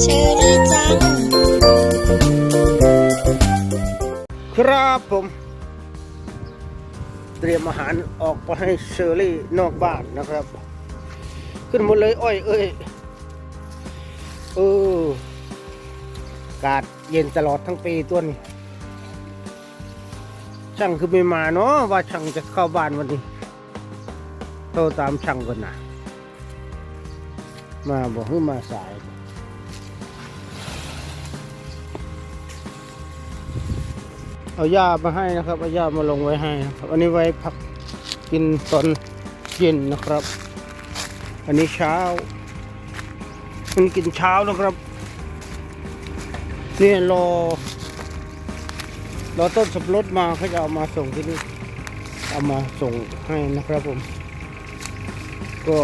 เชอรี่จัง ครับผม เตรียมอาหารออกไปให้เชอรี่นอกบ้านนะครับ ขึ้นหมดเลยอ้อยเอ้ยเอออากาศเย็นตลอดทั้งปีตัวนี้ช่างคือไม่มาเนาะว่าช่างจะเข้าบ้านวันนี้โทรตามช่างก่อนนะ มาบอกให้มาสายเอาหญ้ามาให้นะครับเอาหญ้ามาลงไว้ให้นะครับ อันนี้ไว้พักกินตอนเย็นนะครับ อันนี้เช้ามันกินเช้านะครับนี่รอรอต้นสับปะรดมาเขาจะเอามาส่งที่นี่เอามาส่งให้นะครับผม ก็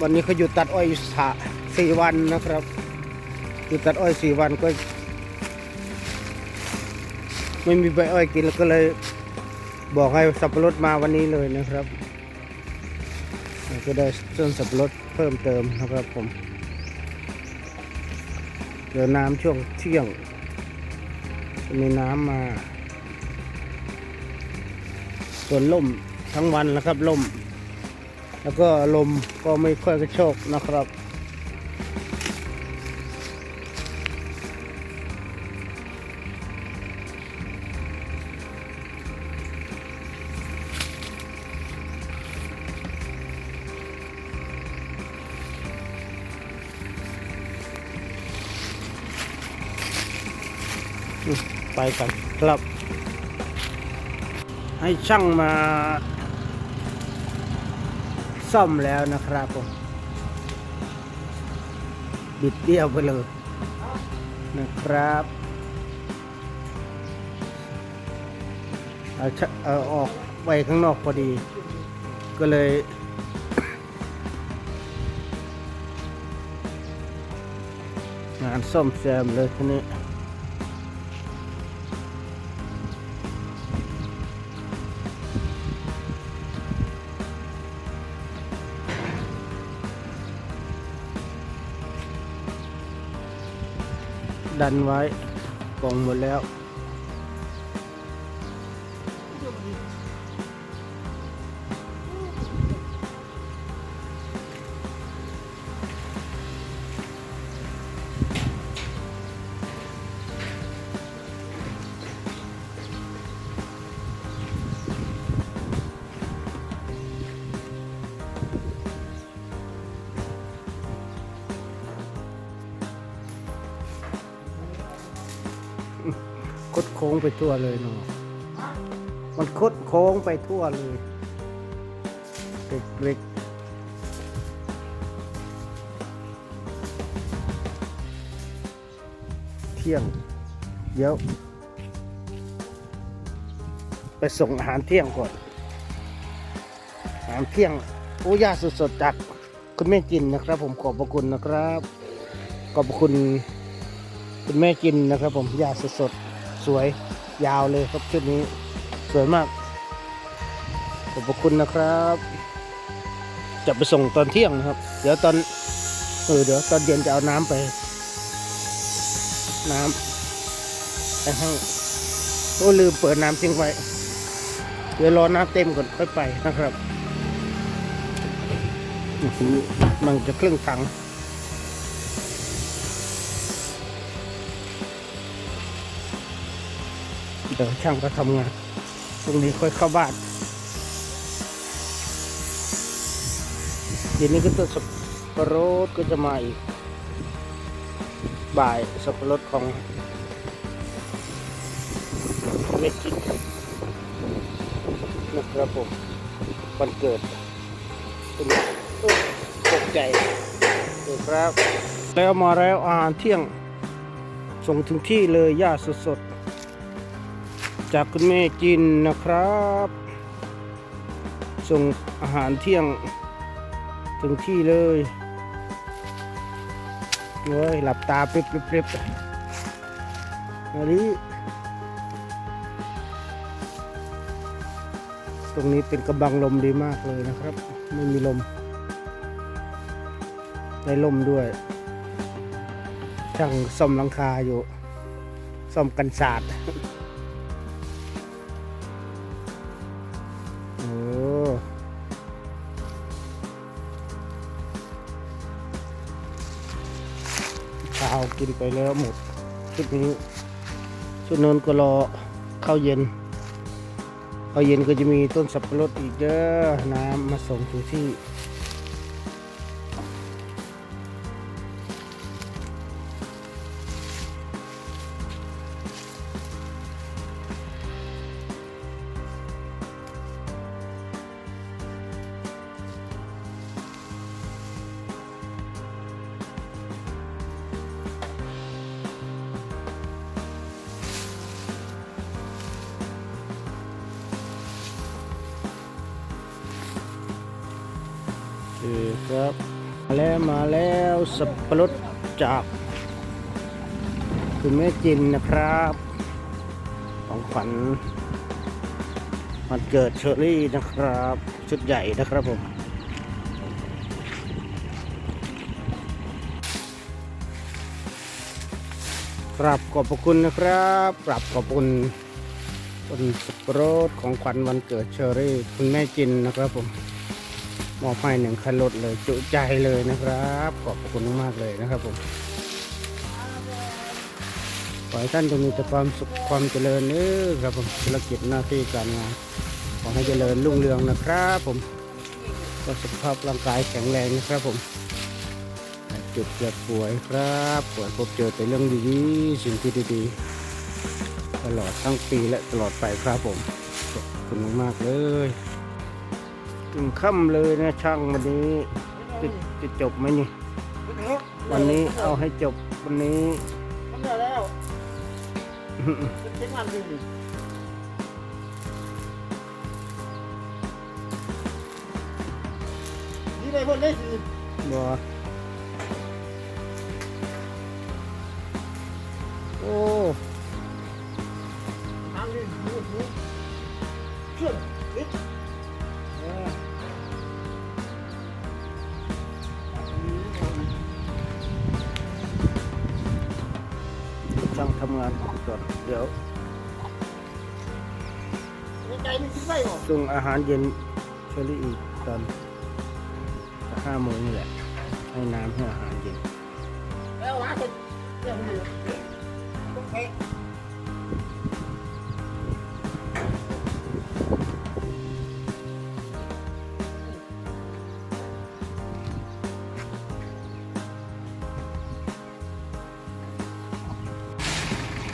วันนี้เขาหยุดตัดอ้อยสะสี่วันนะครับหยุดตัดอ้อยสี่วันก็ ไม่มีใบอ้อยกินแล้วก็เลยบอกให้สับปะรดมาวันนี้เลยนะครับก็ได้ต้นสับปะรดเพิ่มเติมนะครับผมเดี๋ยวน้ำช่วงเที่ยงจะมีน้ำมา ส่วนล่มทั้งวันนะครับล่ม แล้วก็ลมก็ไม่ค่อยกระโชกนะครับ ไปกันครับ ให้ช่างมา ซ่อมแล้วนะครับผม บิดเดียวไปเลยนะครับ เอาเอาออกไปข้างนอกพอดี ก็เลยงานซ่อมแซมเลยทีนี้ ดันไว้กองหมดแล้ว คดโค้งไปทั่วเลยเนาะมันคดโค้งไปทั่วเลยเล็กๆเที่ยง เดี๋ยว ไปส่งอาหารเที่ยงก่อน อาหารเที่ยงโอ้ยาสดๆจากคุณแม่จินนะครับ ผมขอบพระคุณนะครับ ขอบพระคุณ คุณแม่กินนะครับ ผมยาสดๆ สวยยาวเลยครับชุดนี้ สวยมาก ขอบคุณนะครับ จะไปส่งตอนเที่ยงนะครับ เดี๋ยวตอนเออเดี๋ยวตอนเย็นจะเอาน้ำไป น้ำไปให้โอ้ลืมเปิดน้ำทิ้งไว้ เดี๋ยวรอน้ำเต็มก่อนค่อยไปนะครับอื้มันจะครึ่งถัง เดี๋ยวช่างก็ทำงานพรุ่งนี้ค่อยเข้าบ้านเดี๋ยวนี้ก็ตัวสับปะรดก็จะมาอีก บ่ายสับปะรดของเมจิกนะครับผมวันเกิดเป็นตกใจเดี๋ยครับ แล้วมาแล้วอาหารเที่ยง ส่งถึงที่เลยย่าสดๆ จากคุณแม่จินนะครับ ส่งอาหารเที่ยงถึงที่เลยเฮ้ยหลับตาปริบปริบปริบอันนี้ตรงนี้เป็นกระบังลมดีมากเลยนะครับ ไม่มีลม ได้ลมด้วยช่างซ่อมหลังคาอยู่ซ่อมกันศาสตร์ กินไปแล้วหมดชุดนี้ ชุดนนก็รอข้าวเย็นข้าวเย็นก็จะมีต้นสับปะรดอีกเด้อน้ำมาส่งถึงที่ คครับ มาแล้วมาแล้วสับปะรดจากคุณแม่จินนะครับ ของขวัญวันเกิดเชอรี่นะครับ ชุดใหญ่นะครับผมกราบขอบพระคุณนะครับกราบขอบคุณคนสับปะรดของขวัญวันเกิดเชอรี่ คุณแม่จินนะครับผม มอบให้หนึ่งคันรถเลยจุใจเลยนะครับ ขอบคุณมากๆเลยนะครับผมขอให้ท่านจงมีแต่ความสุขความเจริญเน้อครับผมธุรกิจหน้าที่การงานขอให้เจริญรุ่งเรืองนะครับ ผมก็สุขภาพร่างกายแข็งแรงนะครับผมจุดเจ็บป่วยครับป่วยพบเจอแต่เรื่องดีๆสิ่งที่ดีๆตลอดทั้งปีและตลอดไปครับผมขอบคุณมากๆเลย ถึงค่ำเลยนะช่างวันนี้จะจะจบไหมนี่ วันนี้เอาให้จบวันนี้ทำได้แล้วเช็คมันดีนี่เลยพวกนี้สิบอโอ้ทางนี้ดูดูเชื่อนิดช่า งทำงานก่อนเดี๋ยวในใจนี่คิดไว้หรอส่งอาหารเย็นเชอรี่อีกตอนห้าโมงนี่แหละ ให้น้ำให้อาหารเย็นแล้วร้านเป็นเรื่องนี้ต้อง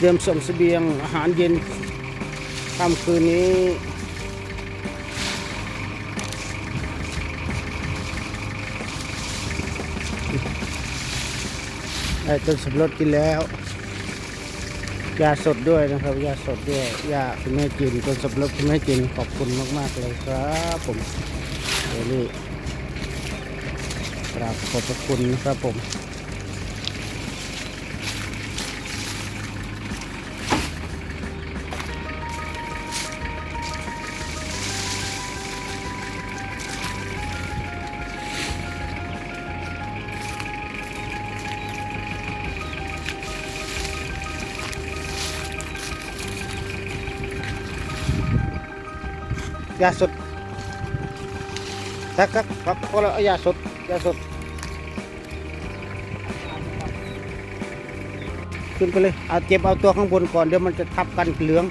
เตรียมส่งเสบียงอาหารเย็นค่ำคืนนี้ได้ต้นสับรดกินแล้วยาสดด้วยนะครับยาสดด้วยยาคุณแม่กินต้นสับรดคุณแม่กินขอบคุณมากๆเลยครับผมเดี๋ยวนี้กราบขอบพระคุณนะครับผม ยาสดครับครับครับพอแล้วเอายาสดยาสด ขึ้นไปเลย เอาเจ็บเอาตัวข้างบนก่อนเดี๋ยวมันจะทับกันเหลือง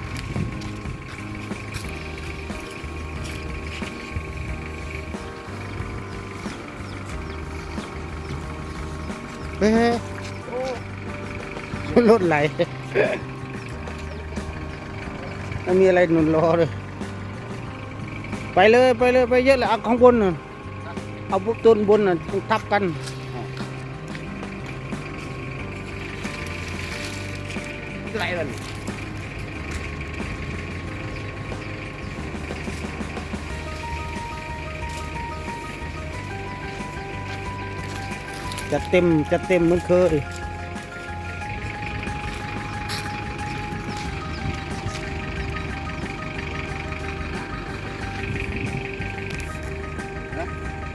เฮ้ยรถไหลไม่มีอะไรหนุนรอเลย ไปเลยไปเลยไปเยอะเลยเอาข้างบนน่ะเอาพวกต้นบนน่ะต้องทับกันไรมันจะเต็มจะเต็มเหมือนเคย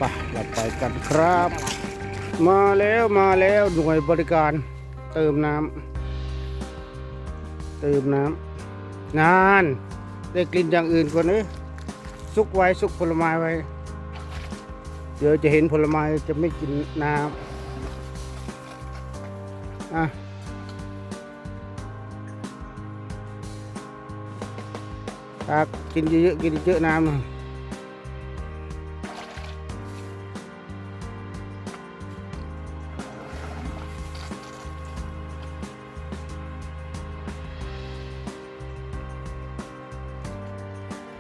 ไปเราไปกันครับ มาแล้วมาแล้วหน่วยบริการเติมน้ำเติมน้ำนาน ได้กลิ่นอย่างอื่นกว่านี้ซุกไว้ซุกผลไม้ไว้ เดี๋ยวจะเห็นผลไม้จะไม่กินน้ำอะกกินเยอะๆกินเยอะๆน้ำ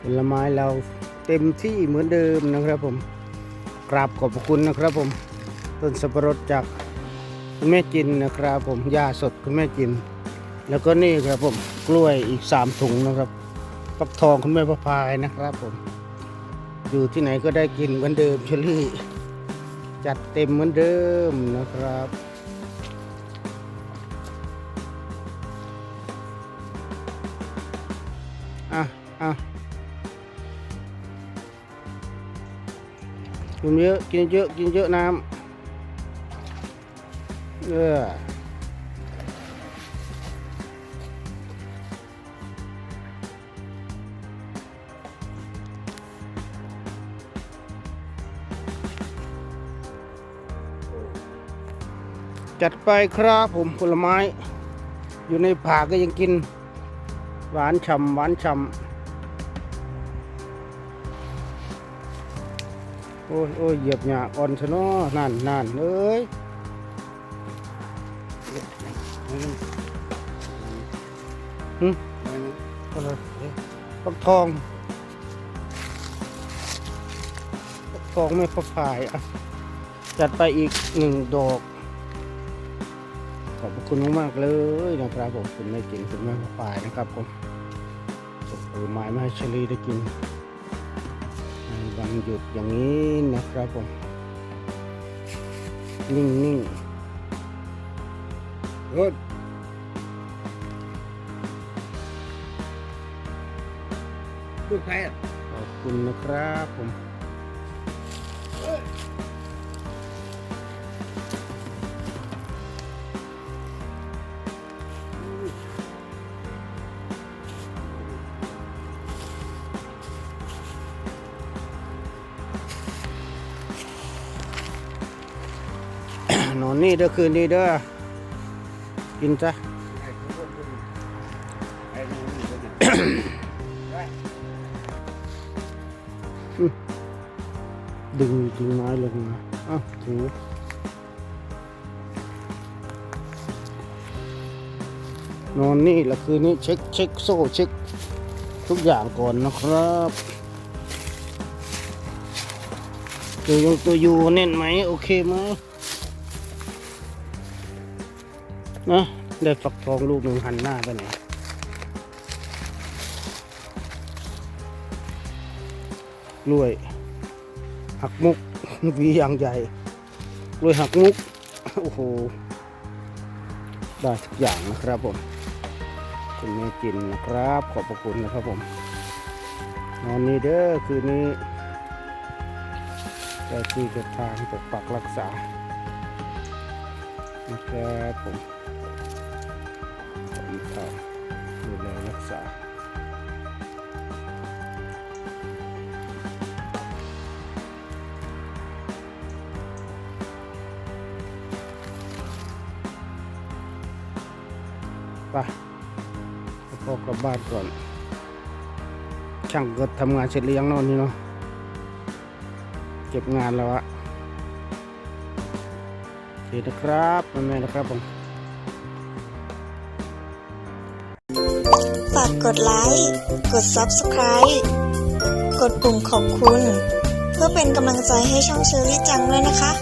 ผลไม้เราเต็มที่เหมือนเดิมนะครับผมกราบขอบคุณนะครับผมต้นสับปะรดจากคุณแม่จินนะครับผมหญ้าสดคุณแม่จิน แล้วก็นี่ครับผมกล้วยอีกสามถุงนะครับฟักทองคุณแม่ประพายนะครับผม อยู่ที่ไหนก็ได้กินเหมือนเดิมเชอรี่ จัดเต็มเหมือนเดิมนะครับ กินเยอะ กินเยอะ กินเยอะน้ำเออจัดไปครับผมผลไม้ อยู่ในผากก็ยังกิน หวานฉ่ำหวานฉ่ำ อ้ยโอ้ยเหยียบหยาอ่อนชะเนอนั่นนั่นเอ้ยหึอะไรฟักทองฟักทองไม่พอพายอะจัดไปอีกหนึ่งดอกขอบพระคุณมากๆเลยนะครับผมคุณไม่กินคุณไม่พอพายนะครับผมส่งผลไม้มาให้เชลีได้กิน วันหยุดอย่างนี้นะครับผม นิ่งนิ่งรถพูดใครอะขอบคุณนะครับผม นอนนี่เด้อคืนนี้เด้อกินซะดึงดึงไม้ลงมาอ้าวถูนอนนี่ละคืนนี้เช็คเช็คโซ่เช็คทุกอย่างก่อนนะครับตัวยงตัวยูแน่นไหมโอเคไหม นะได้ฝักทองลูกหนึ่งหันหน้าไปไหนกล้วย หักมุกวีอย่างใหญ่กล้วยหักมุก โอ้โห ได้ทุกอย่างนะครับผมคุณแม่จินนะครับ ขอบพระคุณนะครับผมนอนนี้เด้อคืนนี้จ้าที่เจ้าทางปกปักรักษานะครับผม ปให้พ่อกลับบ้านก่อน ช่างก็ทำงานเสร็จหรือยังนอนนี่เนาะ เก็บงานแล้วอะโอเคนะครับแม่ๆนะครับผม ฝากกดไลค์ กด Subscribe กดปุ่มขอบคุณ เพื่อเป็นกำลังใจให้ช่องเชอรี่จังด้วยนะคะ